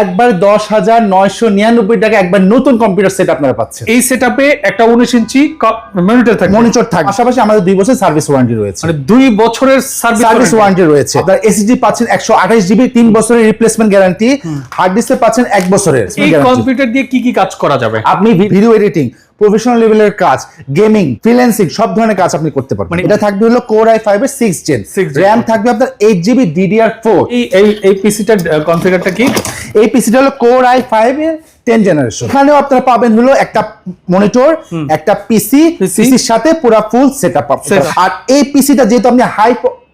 একবার দশ হাজার নয়শো নিরানব্বই টাকা একবার নতুন কম্পিউটার সেট আপনারা পাচ্ছেন। এই সেট একটা উনিশ ইঞ্চি মনিটর থাকে মনিটর থাকে পাশাপাশি আমাদের দুই বছর সার্ভিস ওয়ারেন্টি রয়েছে। মানে দুই বছরের সার্ভিস ওয়ারেন্টি রয়েছে। আপনার এসএসডি পাচ্ছেন একশো আঠাশ জিবি তিন বছরের রিপ্লেসমেন্ট গ্যারান্টি হার্ড ডিস্কে পাচ্ছেন এক বছরের এই। কম্পিউটার দিয়ে কি কি কাজ করা যাবে? আপনি ভিডিও এডিটিং প্রফেশনাল লেভেলের কাজ গেমিং ফ্রিল্যান্সিং সব ধরনের কাজ আপনি করতে পারবেন। মানে- এটা থাকবে হলো কোর আই ফাইভ এর সিক্স জেন র্যাম থাকবে আপনার এইট জিবি ডিডিআর ফোর এই এই পিসিটার কনফিগারটা কি? এই পিসিটা হলো কোর আই ফাইভ এর টেন জেনারেশন এখানেও আপনারা পাবেন হলো একটা মনিটর একটা পিসি পিসির সাথে পুরো ফুল সেট আপ আর এই পিসিটা যেহেতু আপনি হাই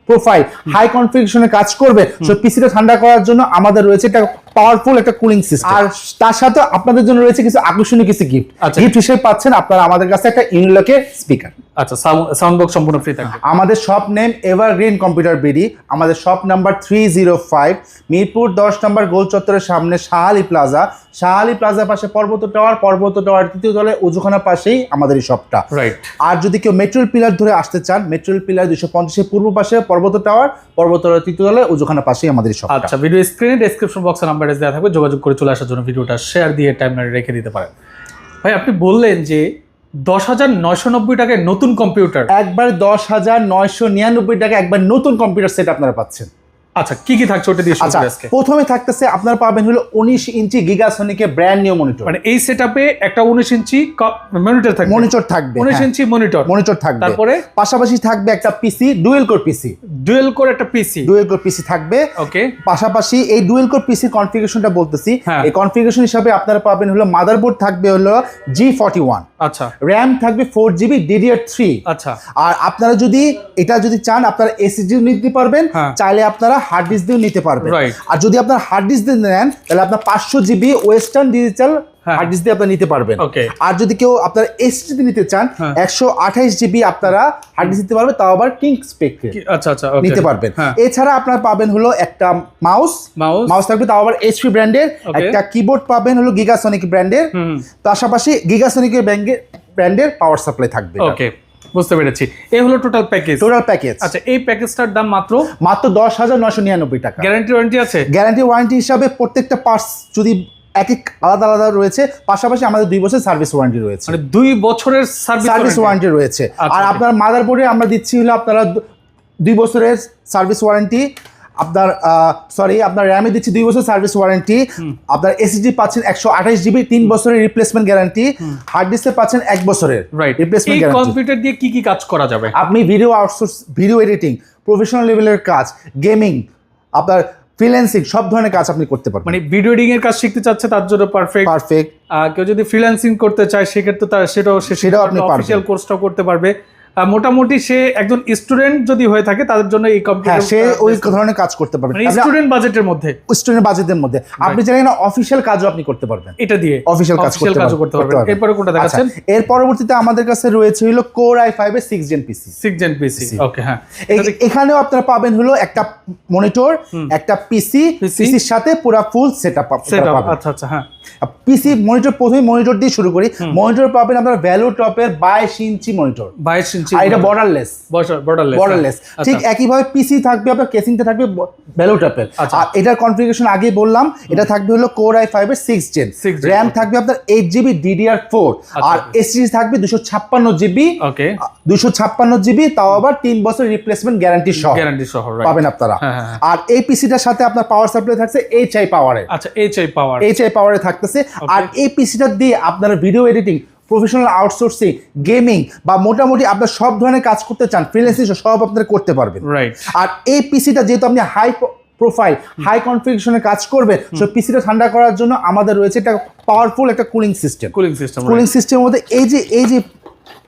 প্রোফাইল হাই কনফিগারেশনে কাজ করবে সো পিসিটা ঠান্ডা করার জন্য আমাদের রয়েছে একটা পাওয়ারফুল একটা কুলিং সিস্টেম আর তার সাথে আপনাদের জন্য রয়েছে কিছু আকর্ষণীয় কিছু গিফট আচ্ছা। গিফট হিসেবে পাচ্ছেন আপনারা আমাদের কাছে একটা ইউনিলকের স্পিকার আচ্ছা সাউন্ড বক্স সম্পূর্ণ ফ্রি থাকবে। আমাদের shop name evergreen computer BD আমাদের shop number three zero five Mirpur দশ নম্বর গোল চত্বরের সামনে শাহালি প্লাজা শাহালি প্লাজার পাশে পর্বত টাওয়ার পর্বত টাওয়ার তৃতীয় তলে উজুখানা পাশেই আমাদের এই শপটা রাইট আর যদি কেউ মেট্রোল পিলার ধরে আসতে চান মেট্রোল পিলার দুশো পঞ্চাশের পূর্ব পাশে পর্বত টাওয়ার পর্বত টাওয়ার তৃতীয় তলে উজুখানা পাশেই আমাদের এই শপটা আচ্ছা ভিডিও স্ক্রিনে ডেসক্রিপশন বক্সে নাম্বার দেওয়া থাকবে, যোগাযোগ করে চলে আসার জন্য ভিডিওটা শেয়ার দিয়ে টাইমলাইনে রেখে দিতে পারেন। ভাই, আপনি বললেন যে দশ হাজার নয়শো নব্বই টাকায় নতুন কম্পিউটার একবার দশ হাজার নয়শো নিরানব্বই টাকা একবার নতুন কম্পিউটার সেট আপনারা পাচ্ছেন। আচ্ছা কি কি থাকছে ওটা দিয়ে শুরু আচ্ছা আজকে? প্রথমে থাকতেছে আপনারা পাবেন হলো উনিশ ইঞ্চি গিগাসনিকের ব্র্যান্ড নিউ মনিটর মানে এই সেটআপে একটা উনিশ ইঞ্চি মনিটর থাকবে। মনিটর থাকবে উনিশ হ্যাঁ। ইঞ্চি মনিটর মনিটর থাকবে। তারপরে? পাশাপাশি থাকবে একটা PC dual core PC dual core একটা পিসি ডুয়েল কোর পিসি থাকবে। ওকে পাশাপাশি এই ডুয়েল কোর পিসি কনফিগারেশনটা বলতেছি হ্যাঁ। এই কনফিগারেশন হিসাবে আপনারা পাবেন হলো মাদারবোর্ড থাকবে হলো জি ফর্টি ওয়ান আচ্ছা। র্যাম থাকবে ফোর জিবি ডিডিআর থ্রি আচ্ছা। আর আপনারা যদি এটা যদি চান আপনারা এসএসডি নিতে পারবেন। হ্যাঁ। চাইলে আপনারা হার্ড ডিস্ক দিয়ে নিতে পারবেন। আর যদি আপনার হার্ড ডিস্ক দিয়ে নেন তাহলে আপনার পাঁচশো GB western digital. Hard disk দিয়ে আপনারা নিতে পারবেন। আর যদি কেউ আপনারা এসএসডি নিতে চান হ্যাঁ। একশো আঠাইশ জিবি আপনারা হার্ড ডিস্ক দিতে পারবেন তাও আবার কিং স্পেকের কি- আচ্ছা আচ্ছা নিতে পারবেন। হ্যাঁ। এছাড়া আপনারা পাবেন হলো একটা মাউস মাউস থাকবে তাও আবার এইচপি ব্র্যান্ডের একটা কিবোর্ড পাবেন হলো গিগাসনিক ব্র্যান্ডের পাশাপাশি গিগাসনিকের ব্র্যান্ডের ব্র্যান্ডের পাওয়ার সাপ্লাই থাকবে ওকে বুঝতে পেরেছি। এই হলো টোটাল প্যাকেজ টোটাল প্যাকেজ আচ্ছা এই প্যাকেজটার দাম মাত্র? মাত্র দশ হাজার নশো নিরানব্বই টাকা। গ্যারান্টি ওয়ারেন্টি আছে? গ্যারান্টি ওয়ারেন্টি হিসাবে প্রত্যেকটা পার্টস যদি এক এক আলাদা আলাদা রয়েছে পাশাপাশি আমাদের দুই বছর সার্ভিস ওয়ারেন্টি রয়েছে। মানে দুই বছরের সার্ভিস সার্ভিস ওয়ারেন্টি রয়েছে। আচ্ছা, আর okay. আপনার মাদারবোর্ডে আমরা দিচ্ছি হলো আপনারা দুই বছরের সার্ভিস ওয়ারেন্টি আপনার সরি আপনার র্যামে দিচ্ছি দুই বছর সার্ভিস ওয়ারেন্টি আপনার এসএসডি পাচ্ছেন একশো আঠাশ জিবি তিন বছরের রিপ্লেসমেন্ট গ্যারান্টি হার্ড ডিস্কে পাচ্ছেন এক বছরের রিপ্লেসমেন্ট গ্যারান্টি কম্পিউটার দিয়ে কি কি কাজ করা যাবে? আপনি video outsource video editing professional লেভেলের কাজ গেমিং আপনার ফ্রিল্যান্সিং সব ধরনের কাজ আপনি করতে পারবেন। মানে ভিডিও এডিটিং এর কাজ শিখতে চাচ্ছে তার জন্য পারফেক্ট পারফেক্ট কেউ যদি ফ্রিল্যান্সিং করতে চায় সেক্ষেত্রে তার সেটাও সেটাও আপনি। অফিসিয়াল কোর্সটাও করতে পারবে। মোটামুটি সে একজন স্টুডেন্ট যদি হয়ে থাকে তাদের জন্য এই হ্যাঁ কম্পিউটার সে ওই ধরনের কাজ করতে পারবেন মানে স্টুডেন্ট বাজেটের মধ্যে। স্টুডেন্ট বাজেটের মধ্যে। আপনি চাইলে না অফিসিয়াল কাজও আপনি করতে পারবেন। এটা দিয়ে অফিসিয়াল কাজ করতে কাজও করতে পারবেন। এরপরে কোনটা আচ্ছা, দেখাচ্ছেন? এর পরবর্তীতে আমাদের কাছে রয়েছে হলো কোর আই ফাইভ এর six gen PC six gen PC okay হ্যাঁ। এখানেও আপনারা পাবেন হলো একটা মনিটর একটা পিসি পিসির সাথে পুরো ফুল সেটআপ আপ সেট আচ্ছা আচ্ছা হ্যাঁ। পিসি মনিটর প্রথমে মনিটর দিয়ে শুরু করি। মনিটর পাবেন আপনার ভ্যালু টপের বাইশ ইঞ্চি মনিটর বাইশ ইঞ্চি আর এটা বর্ডারলেস বর্ডারলেস বর্ডারলেস ঠিক একইভাবে পিসি থাকবে আপনার কেসিংটা থাকবে ভ্যালু টপের। আচ্ছা। আর এটার কনফিগারেশন আগেই বললাম এটা থাকবে হলো কোর আই ফাইভ এর সিক্স জেন র্যাম থাকবে আপনার এইট জিবি ডিডিআর ফোর। আর এসএসডি থাকবে দুশো ছাপ্পান্ন জিবি ওকে দুশো ছাপ্পান্ন জিবি তাও আবার তিন বছর রিপ্লেসমেন্ট গ্যারান্টি সহ। গ্যারান্টি সহ পাবেন আপনারা। হ্যাঁ, হ্যাঁ, হ্যাঁ। আর এই পিসিটার সাথে আপনার পাওয়ার সাপ্লাই থাকছে এইচ আই পাওয়ারে আচ্ছা H I power H I পাওয়ারে থাকতেছে। আর এই পিসিটা দিয়ে আপনারা video editing professional outsourcing gaming বা মোটামুটি আপনার সব ধরনের কাজ করতে চান ফ্রিল্যান্সিং সব আপনারা করতে পারবেন। আর এই পিসিটা যেহেতু আপনি হাই প্রোফাইল হাই কনফিগারেশনে কাজ করবে সো পিসিটা ঠান্ডা করার জন্য আমাদের রয়েছে একটা পাওয়ারফুল একটা cooling system cooling system cooling সিস্টেমের মধ্যে এই যে এই যে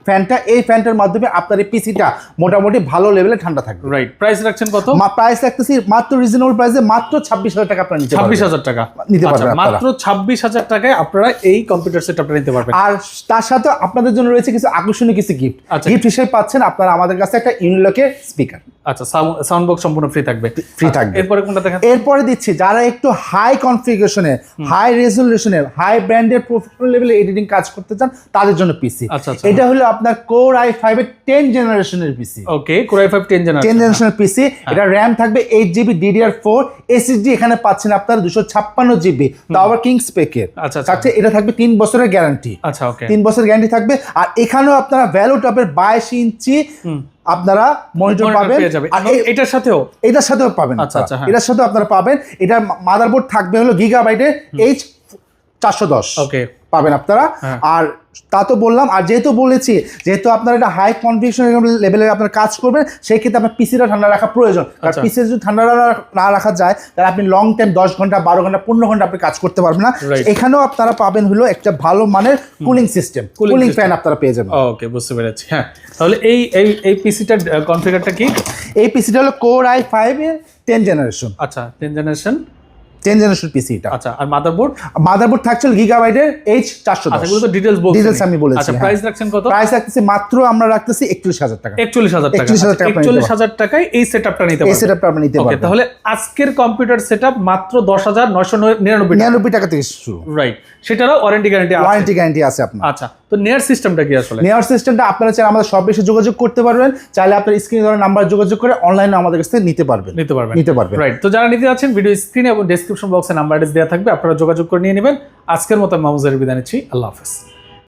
ফ্যানটা এই ফ্যানটার মাধ্যমে আপনার এই পিসিটা মোটামুটি ভালো লেভেলে ঠান্ডা থাকবে। রাইট প্রাইস রাখছেন কত? প্রাইস রাখতেছি মাত্র রিজনেবল প্রাইসে মাত্র ছাব্বিশ হাজার টাকা আপনার নিতে ছাব্বিশ হাজার টাকা। নিতে আচ্ছা, পারবেন মাত্র ছাব্বিশ হাজার টাকায় আপনারা এই কম্পিউটার সেট আপনারা নিতে পারবেন। আর তার সাথে আপনাদের জন্য রয়েছে কিছু আকর্ষণীয় কিছু গিফট আচ্ছা। গিফট হিসেবে পাচ্ছেন আপনারা আমাদের কাছে একটা ইউনিলকের স্পিকার আচ্ছা সাউন্ড বক্স সম্পূর্ণ ফ্রি থাকবে। আচ্ছা, থাকবে। এরপরে কোনটা দেখেন এরপরে দিচ্ছি যারা একটু হাই কনফিগারেশনের হাই রেজলিউশনের হাই ব্র্যান্ডের প্রফেশনাল লেভেলে এডিটিং কাজ করতে চান তাদের জন্য পিসি আচ্ছা, আচ্ছা। এটা হলো আপনার কোর আই ফাইভের টেন জেনারেশনের PC okay core I five ten ten জেনারেশনের পিসি এটা র্যাম থাকবে eight GB DDR four SSD এখানে পাচ্ছেন আপনার দুশো ছাপ্পান্ন জিবি তাও আবার কিংস পেকের আচ্ছা, আচ্ছা। এটা থাকবে তিন বছরের গ্যারান্টি আচ্ছা ওকে তিন বছর গ্যারান্টি থাকবে। আর এখানেও আপনারা ভ্যালু টপের বাইশ ইঞ্চি আপনারা মনিটর পাবেন। আর এটার সাথেও? এটার সাথেও পাবেন আচ্ছা, আচ্ছা, হ্যাঁ। এটার সাথেও আপনারা পাবেন। এটার মাদারবোর্ড থাকবে হলো গিগাবাইটে এইচ চারশো দশ ওকে পাবেন আপনারা। হ্যাঁ। আর তা তো বললাম আর যেহেতু বলেছি যেহেতু আপনার একটা হাই কনফিগেশন লেভেলে আপনার কাজ করবেন সেই ক্ষেত্রে আপনার পিসিটা ঠান্ডা রাখা প্রয়োজন। কারণ আচ্ছা। পিসি যদি ঠান্ডা না- না রাখা যায় তাহলে আপনি লং টাইম দশ ঘণ্টা বারো ঘণ্টা পনেরো ঘণ্টা আপনি কাজ করতে পারবেন না। এখানেও আপনারা পাবেন হলো একটা ভালো মানের কুলিং সিস্টেম কুলিং ফ্যান আপনারা পেয়ে যাবেন। ওকে বুঝতে পেরেছি। হ্যাঁ তাহলে এই এই এই পিসিটার কনফিগারটা কি? এই পিসিটা হলো কোর আই ফাইভ এর টেন জেনারেশন আচ্ছা ten generation ten generation PC এটা আচ্ছা আর মাদারবোর্ড মাদারবোর্ড থাকছে গিগাবাইটের এইচ চারশো আচ্ছা এগুলো তো ডিটেলস বলছি। Details আমি বলেছি, আচ্ছা হ্যাঁ। প্রাইস রাখছেন কত? প্রাইস রাখতেছি মাত্র আমরা রাখতেছি একচল্লিশ হাজার টাকা। একচল্লিশ হাজার টাকা। 41,000 টাকা আপনি নিতে একচল্লিশ হাজার টাকায় এই সেটআপটা নিতে এই পারবেন। সেটআপটা আপনি নিতে পারবেন তাহলে আজকের কম্পিউটার সেটআপ মাত্র দশ হাজার নয়শো নিরানব্বই নিরানব্বই টাকা থেকে শুরু। রাইট সেটারও ওয়ারেন্টি গ্যারান্টি আছে। ওয়ারেন্টি গ্যারান্টি আছে আপনার। আচ্ছা তো নেয়ার সিস্টেমটা কি আসলে? নেয়ার সিস্টেমটা আপনারা চাইলে আমাদের সব এসে যোগাযোগ করতে পারবেন চাইলে আপনার স্ক্রিনে ধরে নাম্বার যোগাযোগ করে অনলাইনে আমাদের কাছ থেকে নিতে পারবেন। নিতে পারবেন। নিতে পারবেন। রাইট তো যারা নিতে যাচ্ছেন ভিডিও স্ক্রিনে এবং ডেসক্রিপশন বক্সে নাম্বার দেওয়া থাকবে আপনারা যোগাযোগ করে নিয়ে নেবেন। আজকের মতো মামুজারি বিদায় নিচ্ছি আল্লাহ হাফেজ।